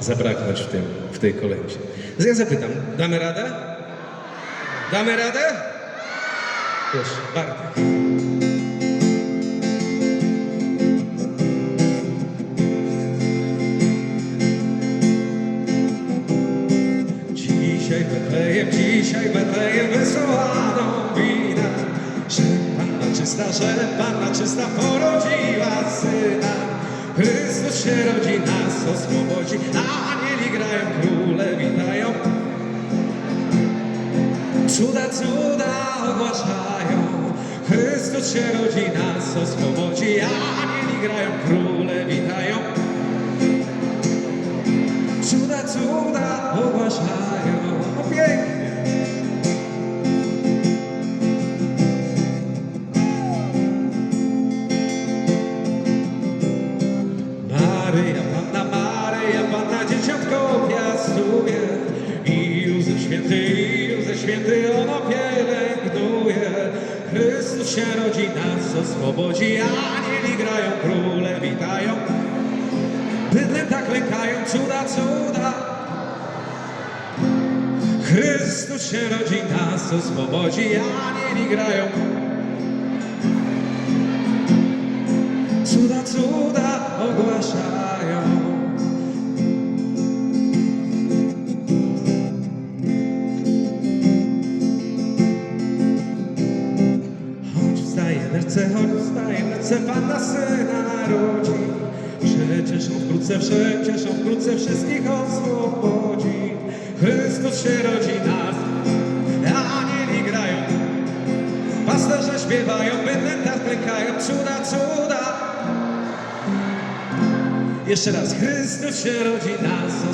zabraknąć w, tym, w tej kolędzie. Więc ja zapytam, damy radę? Damy radę? Proszę, Bartek. Dzisiaj Betlejem, dzisiaj Betlejem wysłano wina, że Panna czysta, że Panna czysta porodziła syna. Chrystus się rodzi, nas oswobodzi, anieli grają, króle witają. Cuda, cuda ogłaszają, Chrystus się rodzi, nas oswobodzi, anieli grają, króle witają. Cuda, cuda ogłaszają. Pięknie. Maryja, się rodzi, nas oswobodzi, anieli grają, króle witają. Bydlem tak lękają, cuda, cuda. Chrystus się rodzi, nas oswobodzi, anieli grają. Lecę, choć wstaje lecę, Panna Syna narodzi. Przecież on wkrótce, przecież on wkrótce wszystkich oswobodzi. Chrystus się rodzi nas, anieli grają. Pasterze śpiewają, bydlęta klękają, cuda, cuda. Jeszcze raz, Chrystus się rodzi, nas